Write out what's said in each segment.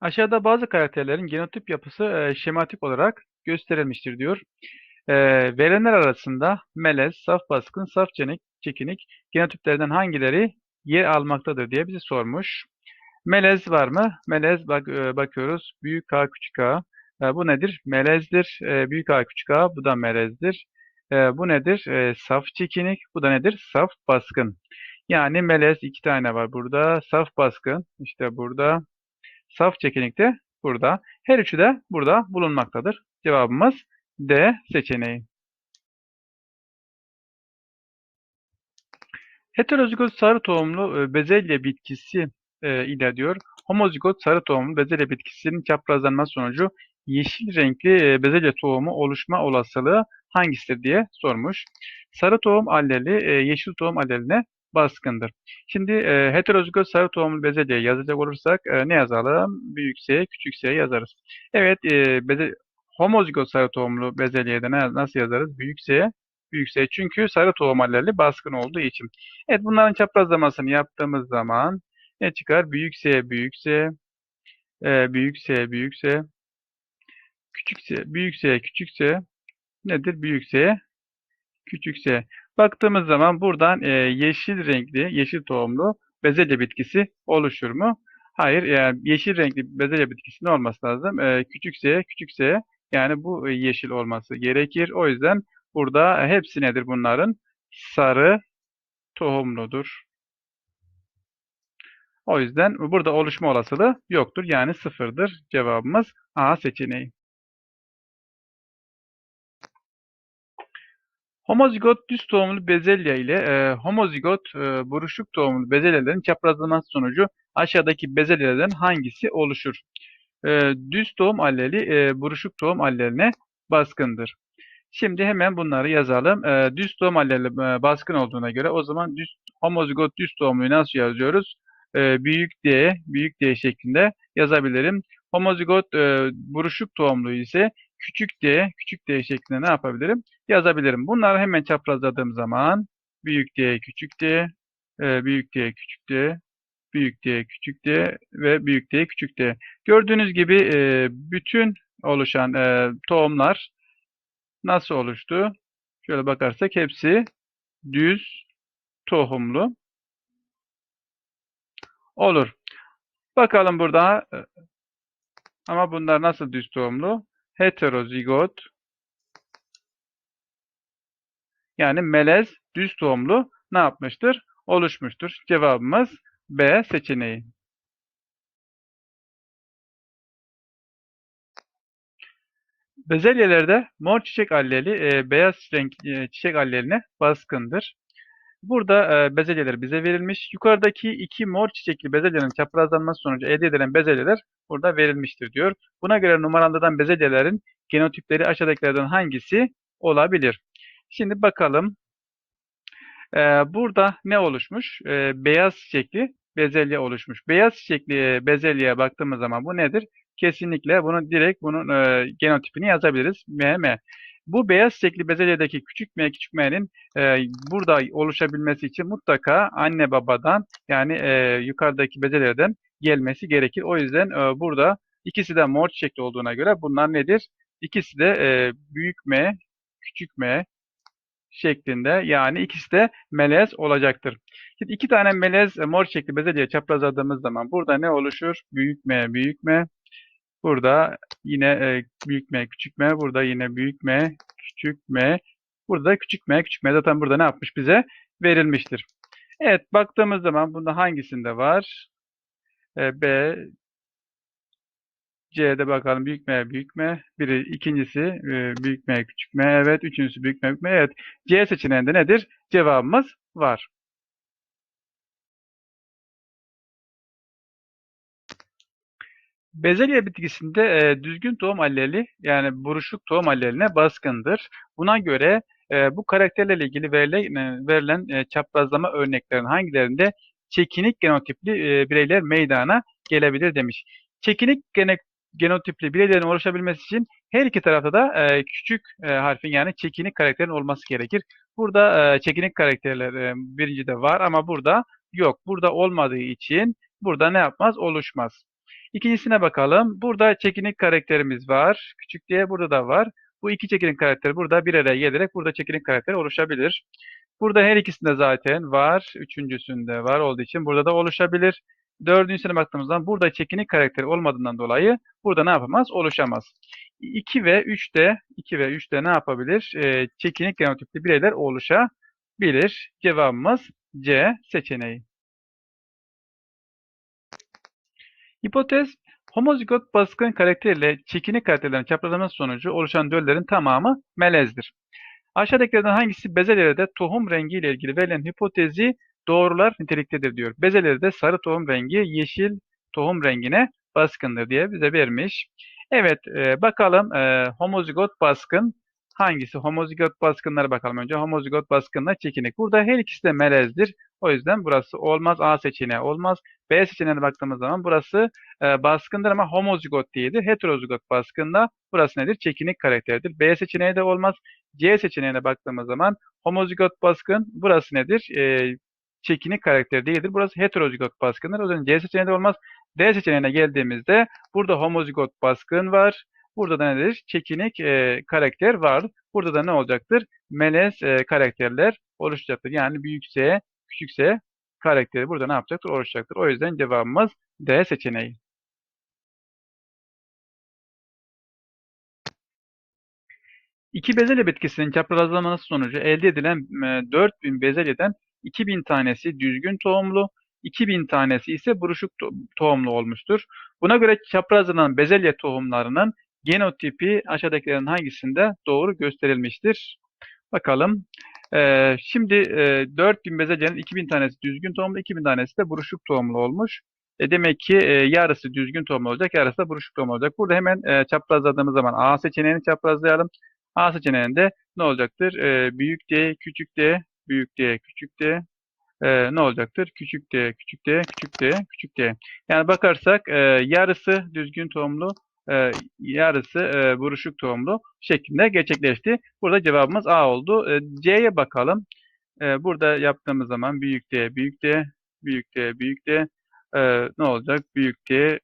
Aşağıda bazı karakterlerin genotip yapısı e, şematik olarak gösterilmiştir diyor. E, verilenler arasında melez, saf baskın, saf çenik, çekinik genotiplerden hangileri yer almaktadır diye bizi sormuş. Melez var mı? Melez bak e, bakıyoruz. Büyük A, küçük A. E, bu nedir? Melezdir. E, büyük A, küçük A. Bu da melezdir. E, bu nedir? E, saf çekinik. Bu da nedir? Saf baskın. Yani melez iki tane var burada. Saf baskın işte burada. Saf çekinik de burada. Her üçü de burada bulunmaktadır. Cevabımız D seçeneği. Heterozigot sarı tohumlu e, bezelye bitkisi e, ile diyor. Homozigot sarı tohumlu bezelye bitkisinin çaprazlanma sonucu yeşil renkli e, bezelye tohumu oluşma olasılığı hangisidir diye sormuş. Sarı tohum alleli yeşil tohum alleline baskındır. Şimdi e, heterozigot sarı tohumlu bezelye yazacak olursak e, ne yazalım? Büyük S, küçük S yazarız. Evet, e, beze, homozigot sarı tohumlu bezelyede ne, nasıl yazarız? Büyük S, büyük S. Çünkü sarı tohum alleli baskın olduğu için. Evet, bunların çaprazlamasını yaptığımız zaman ne çıkar? Büyük S, büyük S, e, büyük S, büyük S, küçük S, büyük S, küçük S nedir? Büyük S, küçük S. Baktığımız zaman buradan e, yeşil renkli, yeşil tohumlu bezelye bitkisi oluşur mu? Hayır, yani yeşil renkli bezelye bitkisi ne olması lazım? E, küçük S, küçük S. Yani bu e, yeşil olması gerekir. O yüzden burada hepsi nedir bunların? Sarı tohumludur. O yüzden burada oluşma olasılığı yoktur. Yani sıfırdır. Cevabımız A seçeneği. Homozigot düz tohumlu bezelye ile e, homozigot e, buruşuk tohumlu bezelyelerin çaprazlaması sonucu aşağıdaki bezelyelerden hangisi oluşur? E, düz tohum alleli e, buruşuk tohum alleline baskındır. Şimdi hemen bunları yazalım. E, düz tohum alleli e, baskın olduğuna göre o zaman düz homozigot düz tohumluyu nasıl yazıyoruz? E, büyük D, büyük D şeklinde yazabilirim. Homozigot e, buruşuk tohumlu ise küçük d, küçük d şeklinde ne yapabilirim? Yazabilirim. Bunları hemen çaprazladığım zaman büyük d, küçük d, e, büyük d, küçük d, büyük d, küçük d ve büyük d, küçük d. Gördüğünüz gibi e, bütün oluşan e, tohumlar nasıl oluştu? Şöyle bakarsak hepsi düz tohumlu olur. Bakalım burada ama bunlar nasıl düz tohumlu? Heterozigot yani melez düz tohumlu ne yapmıştır? Oluşmuştur. Cevabımız B seçeneği. Bezelyelerde mor çiçek alleli e, beyaz renk e, çiçek alleline baskındır. Burada e, bezelyeler bize verilmiş. Yukarıdaki iki mor çiçekli bezelyenin çaprazlanması sonucu elde edilen bezelyeler burada verilmiştir diyor. Buna göre numaralandırılan bezelyelerin genotipleri aşağıdakilerden hangisi olabilir? Şimdi bakalım. E, burada ne oluşmuş? E, beyaz çiçekli bezelye oluşmuş. Beyaz çiçekli bezelyeye baktığımız zaman bu nedir? Kesinlikle bunu direkt bunun e, genotipini yazabiliriz. MM. Bu beyaz çiçekli bezelyedeki küçük m küçük m'nin e, burada oluşabilmesi için mutlaka anne babadan yani e, yukarıdaki bezelyeden gelmesi gerekir. O yüzden e, burada ikisi de mor çiçekli olduğuna göre bunlar nedir? İkisi de e, büyük m, küçük m şeklinde yani ikisi de melez olacaktır. Şimdi iki tane melez mor çiçekli bezelye çaprazladığımız zaman burada ne oluşur? Büyük m, büyük m, Burada yine e, büyük M, küçük M. Burada yine büyük M, küçük M. Burada da küçük M, küçük M. Zaten burada ne yapmış bize? Verilmiştir. Evet, baktığımız zaman bunda hangisinde var? E, B, C'de bakalım büyük M, büyük M. Biri, ikincisi e, büyük M, küçük M. Evet, üçüncüsü büyük M, büyük M. Evet, C seçeneğinde nedir? Cevabımız var. Bezelye bitkisinde e, düzgün tohum alleli yani buruşuk tohum alleline baskındır. Buna göre e, bu karakterlerle ilgili verilen, e, verilen e, çaprazlama örneklerin hangilerinde çekinik genotipli e, bireyler meydana gelebilir demiş. Çekinik gene, genotipli bireylerin oluşabilmesi için her iki tarafta da e, küçük e, harfin yani çekinik karakterin olması gerekir. Burada e, çekinik karakterler e, birincide var ama burada yok. Burada olmadığı için burada ne yapmaz? Oluşmaz. İkincisine bakalım. Burada çekinik karakterimiz var. Küçük diye burada da var. Bu iki çekinik karakter burada bir araya gelerek burada çekinik karakter oluşabilir. Burada her ikisinde zaten var. Üçüncüsünde var olduğu için burada da oluşabilir. Dördüncüsüne baktığımızda burada çekinik karakteri olmadığından dolayı burada ne yapamaz? Oluşamaz. 2 ve 3'te 2 ve 3'te ne yapabilir? Ee, çekinik genotipli bireyler oluşabilir. Cevabımız C seçeneği. Hipotez, homozigot baskın karakteriyle çekinik karakterlerin çaprazlaması sonucu oluşan döllerin tamamı melezdir. Aşağıdakilerden hangisi bezelyerde tohum rengi ile ilgili verilen hipotezi doğrular niteliktedir diyor. Bezelyerde sarı tohum rengi yeşil tohum rengine baskındır diye bize vermiş. Evet e, bakalım e, homozigot baskın hangisi? Homozigot baskınlara bakalım önce. Homozigot baskınla çekinik. Burada her ikisi de melezdir. O yüzden burası olmaz. A seçeneği olmaz. B seçeneğine baktığımız zaman burası e, baskındır ama homozigot değildir. Heterozigot baskında burası nedir? Çekinik karakterdir. B seçeneği de olmaz. C seçeneğine baktığımız zaman homozigot baskın burası nedir? E, çekinik karakter değildir. Burası heterozigot baskındır. O zaman C seçeneği de olmaz. D seçeneğine geldiğimizde burada homozigot baskın var. Burada da nedir? Çekinik e, karakter var. Burada da ne olacaktır? Melez e, karakterler oluşacaktır. Yani büyük S, küçük S karakteri burada ne yapacaktır? Oluşacaktır. O yüzden cevabımız D seçeneği. İki bezelye bitkisinin çaprazlaması sonucu elde edilen e, 4000 bezelyeden 2000 tanesi düzgün tohumlu, 2000 tanesi ise buruşuk to tohumlu olmuştur. Buna göre çaprazlanan bezelye tohumlarının genotipi aşağıdakilerin hangisinde doğru gösterilmiştir? Bakalım. Ee, şimdi e, 4000 bezelyenin 2000 tanesi düzgün tohumlu, 2000 tanesi de buruşuk tohumlu olmuş. E demek ki e, yarısı düzgün tohumlu olacak, yarısı da buruşuk tohumlu olacak. Burada hemen e, çaprazladığımız zaman A seçeneğini çaprazlayalım. A seçeneğinde ne olacaktır? E, büyük D, küçük D, büyük D, küçük D, e, ne olacaktır? Küçük D, küçük D, küçük D, küçük D. Yani bakarsak e, yarısı düzgün tohumlu, e, yarısı e, buruşuk tohumlu şeklinde gerçekleşti. Burada cevabımız A oldu. E, C'ye bakalım. E, burada yaptığımız zaman büyük D, büyük D, büyük D, büyük D, e, ne olacak? Büyük D,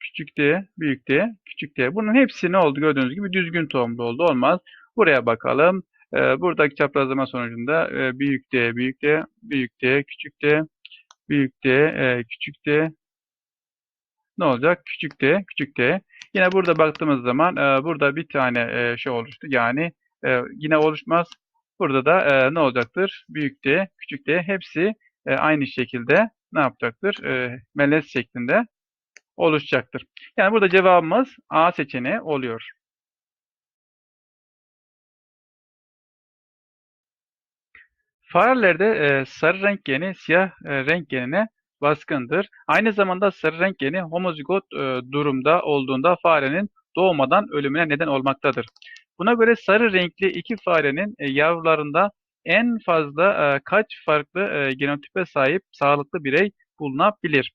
küçük D, büyük D, küçük D. Bunun hepsi ne oldu? Gördüğünüz gibi düzgün tohumlu oldu. Olmaz. Buraya bakalım. E, buradaki çaprazlama sonucunda e, büyük D, büyük D, büyük D, küçük D, büyük D, e, küçük D, ne olacak? Küçük D, küçük D. Yine burada baktığımız zaman e, burada bir tane e, şey oluştu. Yani e, yine oluşmaz. Burada da e, ne olacaktır? Büyük D, küçük D hepsi e, aynı şekilde ne yapacaktır? E, melez şeklinde oluşacaktır. Yani burada cevabımız A seçeneği oluyor. Farelerde e, sarı renk geni siyah e, renk genine baskındır. Aynı zamanda sarı renk geni homozigot e, durumda olduğunda farenin doğmadan ölümüne neden olmaktadır. Buna göre sarı renkli iki farenin e, yavrularında en fazla e, kaç farklı e, genotipe sahip sağlıklı birey bulunabilir?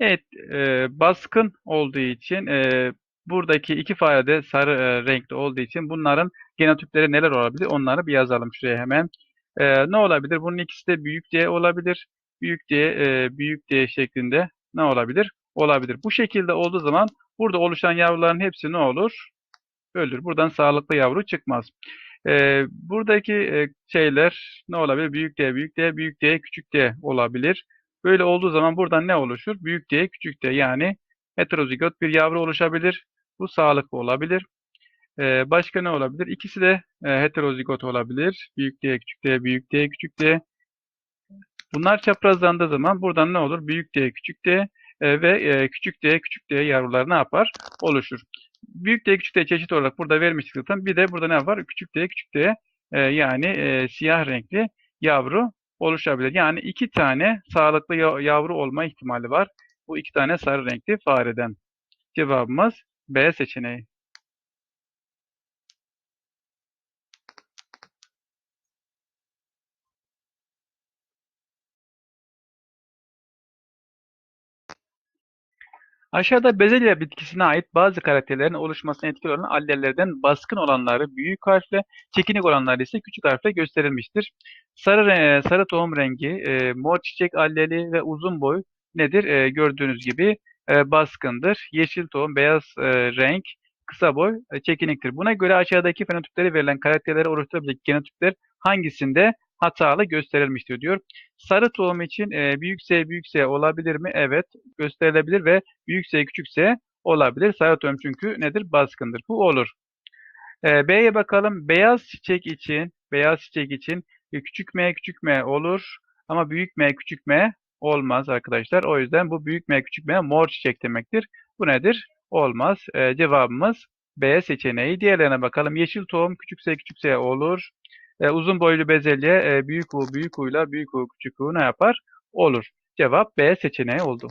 Evet, e, baskın olduğu için e, buradaki iki fare de sarı e, renkli olduğu için bunların genotipleri neler olabilir? Onları bir yazalım şuraya hemen. E, ne olabilir? Bunun ikisi de büyük D olabilir. Büyük D, e, büyük D şeklinde ne olabilir? Olabilir. Bu şekilde olduğu zaman burada oluşan yavruların hepsi ne olur? Ölür. Buradan sağlıklı yavru çıkmaz. E, buradaki e, şeyler ne olabilir? Büyük D, büyük D, büyük D, küçük D olabilir. Böyle olduğu zaman buradan ne oluşur? Büyük D, küçük D yani heterozigot bir yavru oluşabilir. Bu sağlıklı olabilir. Ee, başka ne olabilir? İkisi de e, heterozigot olabilir. Büyük D, küçük D, büyük D, küçük D. Bunlar çaprazlandığı zaman buradan ne olur? Büyük D, küçük D e, ve e, küçük D, küçük D yavrular ne yapar? Oluşur. Büyük D, küçük D çeşit olarak burada vermiştik zaten. Bir de burada ne var? Küçük D, küçük D e, yani siyah renkli yavru oluşabilir. Yani iki tane sağlıklı yavru olma ihtimali var. Bu iki tane sarı renkli fareden. Cevabımız B seçeneği. Aşağıda bezelye bitkisine ait bazı karakterlerin oluşmasına etkili olan allellerden baskın olanları büyük harfle, çekinik olanları ise küçük harfle gösterilmiştir. Sarı sarı tohum rengi, e, mor çiçek alleli ve uzun boy nedir? E, gördüğünüz gibi e, baskındır. Yeşil tohum, beyaz renk, kısa boy, çekiniktir. Buna göre aşağıdaki fenotipleri verilen karakterleri oluşturabilecek genotipler hangisinde hatalı gösterilmiştir diyor. Sarı tohum için e, büyük S büyük S olabilir mi? Evet gösterilebilir ve büyük S küçük S olabilir. Sarı tohum çünkü nedir? Baskındır. Bu olur. E, B'ye bakalım. Beyaz çiçek için beyaz çiçek için e, küçük M küçük M olur ama büyük M küçük M olmaz arkadaşlar. O yüzden bu büyük M küçük M mor çiçek demektir. Bu nedir? Olmaz. E, cevabımız B seçeneği. Diğerlerine bakalım. Yeşil tohum küçük S küçük S olur. E, uzun boylu bezelye e, büyük U büyük U'yla büyük U küçük U ne yapar? Olur. Cevap B seçeneği oldu.